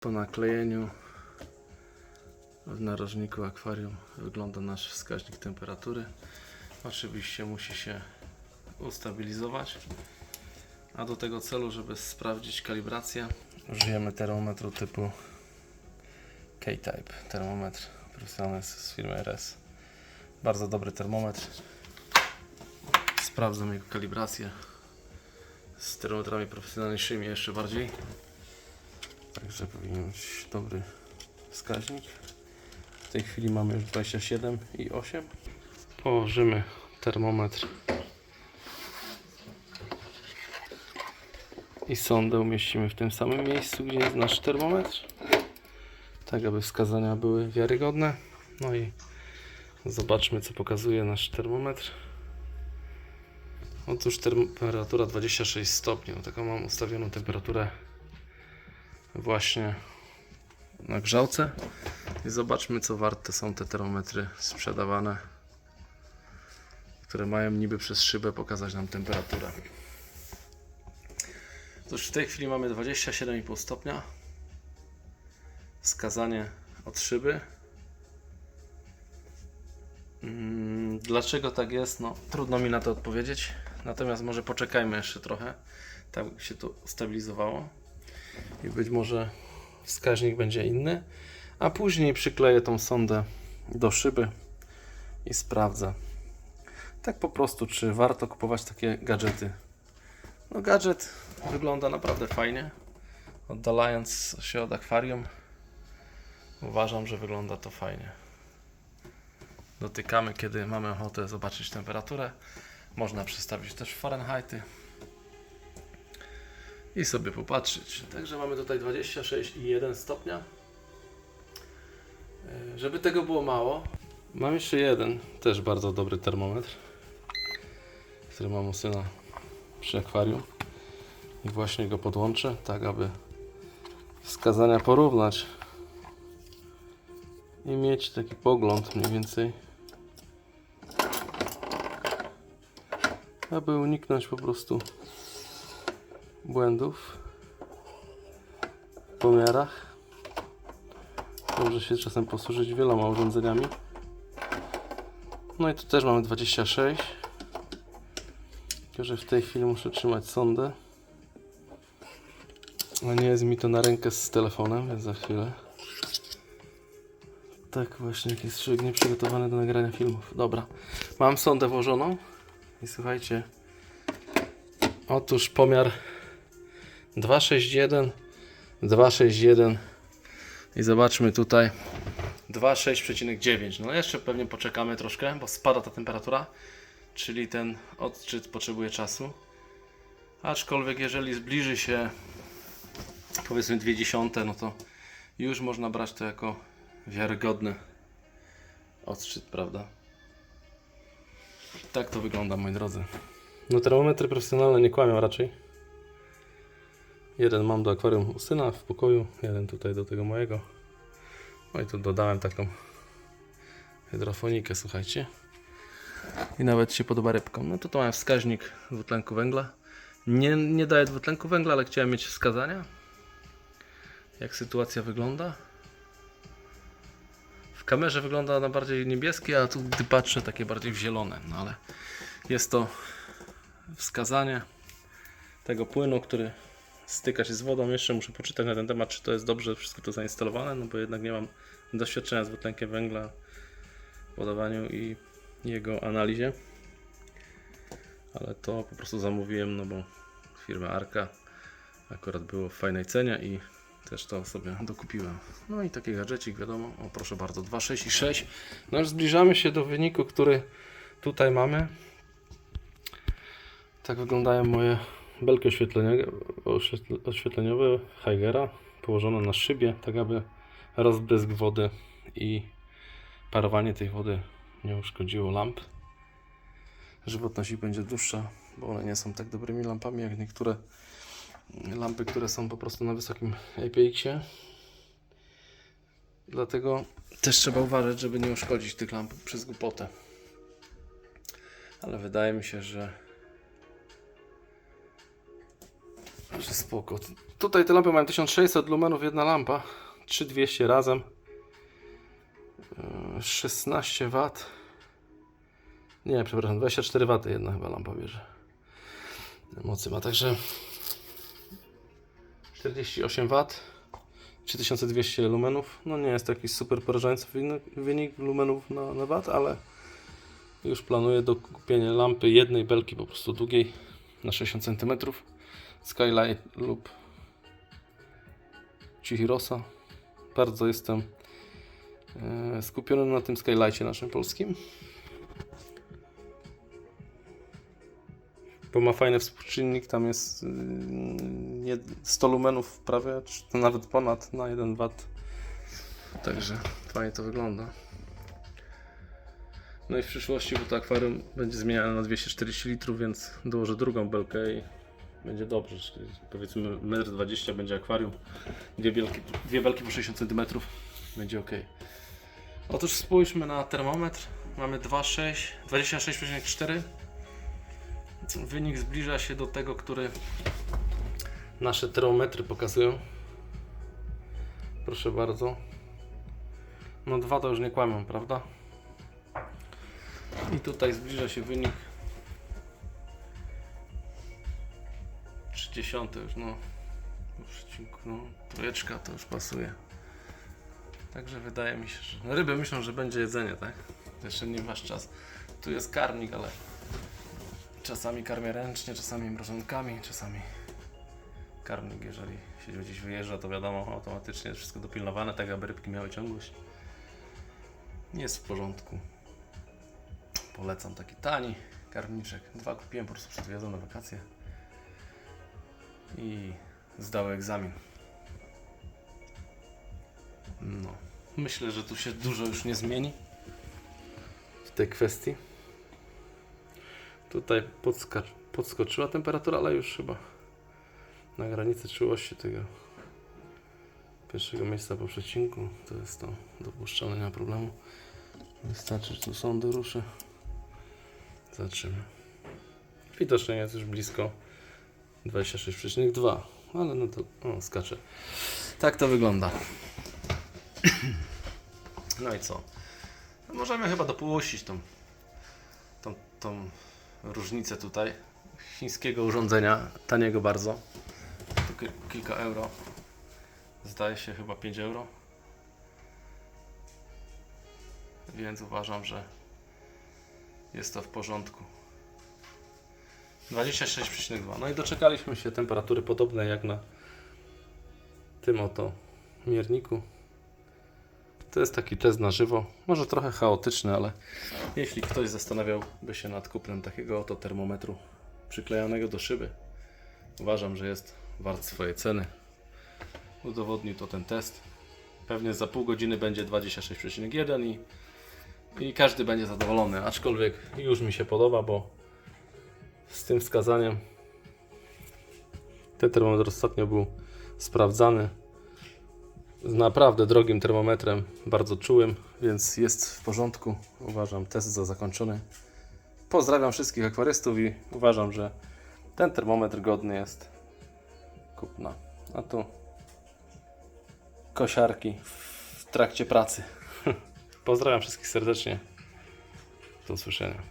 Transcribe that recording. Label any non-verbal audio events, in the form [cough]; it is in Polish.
Po naklejeniu w narożniku akwarium wygląda nasz wskaźnik temperatury. Oczywiście musi się ustabilizować. A do tego celu, żeby sprawdzić kalibrację, użyjemy termometru typu K-Type. Termometr profesjonalny z firmy RS. Bardzo dobry termometr. Sprawdzam jego kalibrację. Z termometrami profesjonalniejszymi jeszcze bardziej. Także powinien być dobry wskaźnik. W tej chwili mamy już 27 i 8. Położymy termometr i sondę umieścimy w tym samym miejscu, gdzie jest nasz termometr. Tak, aby wskazania były wiarygodne. No i zobaczmy, co pokazuje nasz termometr. Otóż temperatura 26 stopni. No, taką mam ustawioną temperaturę właśnie na grzałce. I zobaczmy co warte są te termometry sprzedawane które mają niby przez szybę pokazać nam temperaturę. Otóż w tej chwili mamy 27,5 stopnia. Wskazanie od szyby. Mm, Dlaczego tak jest? No, trudno mi na to odpowiedzieć. Natomiast może poczekajmy jeszcze trochę, tak się to ustabilizowało i być może wskaźnik będzie inny, a później przykleję tą sondę do szyby i sprawdzę. Tak po prostu, czy warto kupować takie gadżety. No gadżet wygląda naprawdę fajnie. Oddalając się od akwarium, uważam, że wygląda to fajnie. Dotykamy, kiedy mamy ochotę zobaczyć temperaturę. Można przestawić też Fahrenheity i sobie popatrzeć. Także mamy tutaj 26,1 stopnia. E, Żeby tego było mało, mam jeszcze jeden, też bardzo dobry termometr, który mam u syna przy akwarium. I właśnie go podłączę, tak aby wskazania porównać i mieć taki pogląd mniej więcej, aby uniknąć po prostu błędów w pomiarach. Dobrze się czasem posłużyć wieloma urządzeniami. No i tu też mamy 26. Tylko, że w tej chwili muszę trzymać sondę. A nie jest mi to na rękę z telefonem, więc za chwilę. Tak właśnie, jak jest człowiek nieprzygotowany do nagrania filmów. Dobra, mam sondę włożoną i słuchajcie. Otóż pomiar 261, 261 i zobaczmy tutaj 2,6,9. No jeszcze pewnie poczekamy troszkę, bo spada ta temperatura, czyli ten odczyt potrzebuje czasu. Aczkolwiek jeżeli zbliży się powiedzmy 0,2, no to już można brać to jako wiarygodny odczyt, prawda? Tak to wygląda, moi drodzy. No termometry profesjonalne nie kłamią raczej. Jeden mam do akwarium syna w pokoju, jeden tutaj do tego mojego. No i tu dodałem taką hydrofonikę, słuchajcie. I nawet się podoba rybkom. No to to mam wskaźnik dwutlenku węgla. Nie, nie daję dwutlenku węgla, ale chciałem mieć wskazania. Jak sytuacja wygląda. W kamerze wygląda na bardziej niebieskie, a tu gdy patrzę takie bardziej w zielone. No ale jest to wskazanie tego płynu, który styka się z wodą. Jeszcze muszę poczytać na ten temat, czy to jest dobrze wszystko to zainstalowane, no bo jednak nie mam doświadczenia z dwutlenkiem węgla w podawaniu i jego analizie. Ale to po prostu zamówiłem, no bo firma Arka akurat było w fajnej cenie i też to sobie dokupiłem. No i taki gadżecik, wiadomo, o proszę bardzo, 2,6 i 6. No już zbliżamy się do wyniku, który tutaj mamy. Tak wyglądają moje belki oświetleniowe, oświetl- oświetleniowe Heigera położone na szybie, tak aby rozbryzg wody i parowanie tej wody nie uszkodziło lamp. Żywotność ich będzie dłuższa, bo one nie są tak dobrymi lampami jak niektóre lampy, które są po prostu na wysokim IPX-ie. Dlatego też trzeba uważać, żeby nie uszkodzić tych lamp przez głupotę. Ale wydaje mi się, że Spoko. Tutaj te lampy mają 1600 lumenów, jedna lampa. 3200 razem. Yy, 16 W. Nie, przepraszam, 24 W jedna chyba lampa bierze. Mocy ma, także 48 W. 3200 lumenów. No nie jest to jakiś super porażający wynik, wynik lumenów na, na wat, ale już planuję do kupienia lampy jednej belki po prostu długiej na 60 cm. Skylight lub Chihirosa. Bardzo jestem e, skupiony na tym Skylightie naszym polskim. Bo ma fajny współczynnik, tam jest y, nie- 100 lumenów prawie, czy nawet ponad na 1 W. Także fajnie to wygląda. No i w przyszłości, bo to akwarium będzie zmieniane na 240 litrów, więc dołożę drugą belkę i będzie dobrze. Powiedzmy 1,20 m będzie akwarium, dwie belki, dwie belki po 60 cm, będzie ok. Otóż spójrzmy na termometr. Mamy 2,6, 26,4. Wynik zbliża się do tego, który nasze termometry pokazują. Proszę bardzo. No dwa to już nie kłamią, prawda? I tutaj zbliża się wynik 30 już, no. No. Trójeczka to już pasuje. Także wydaje mi się, że no, ryby myślą, że będzie jedzenie, tak? Jeszcze nie wasz czas. Tu jest karmnik, ale czasami karmię ręcznie, czasami mrożonkami, czasami karmnik, jeżeli się gdzieś wyjeżdża, to wiadomo, automatycznie jest wszystko dopilnowane, tak aby rybki miały ciągłość. Jest w porządku. Polecam taki tani karmniczek. Dwa kupiłem po prostu przed na wakacje. I zdały egzamin. No. Myślę, że tu się dużo już nie zmieni w tej kwestii. Tutaj podska podskoczyła temperatura, ale już chyba na granicy czułości tego pierwszego miejsca po przecinku. To jest to dopuszczalne, nie ma problemu. Wystarczy, że tu sondy ruszę. Zobaczymy. Widocznie jest już blisko 26,2, ale no to o, skacze. Tak to wygląda. [clears throat] No i co? Możemy chyba dopuścić tą, tą, tą różnicę tutaj chińskiego urządzenia, taniego bardzo. Ki- kilka euro. Zdaje się chyba 5 euro. Więc uważam, że jest to w porządku. 26,2. No i doczekaliśmy się temperatury podobnej jak na tym oto mierniku. To jest taki test na żywo. Może trochę chaotyczny, ale jeśli ktoś zastanawiałby się nad kupnem takiego oto termometru przyklejonego do szyby, uważam, że jest wart swojej ceny. Udowodnił to ten test. Pewnie za pół godziny będzie 26,1 i, i każdy będzie zadowolony. Aczkolwiek już mi się podoba, bo z tym wskazaniem ten termometr ostatnio był sprawdzany z naprawdę drogim termometrem, bardzo czułym, więc jest w porządku. Uważam test za zakończony. Pozdrawiam wszystkich akwarystów i uważam, że ten termometr godny jest kupna. A tu kosiarki w trakcie pracy. [laughs] Pozdrawiam wszystkich serdecznie. Do usłyszenia.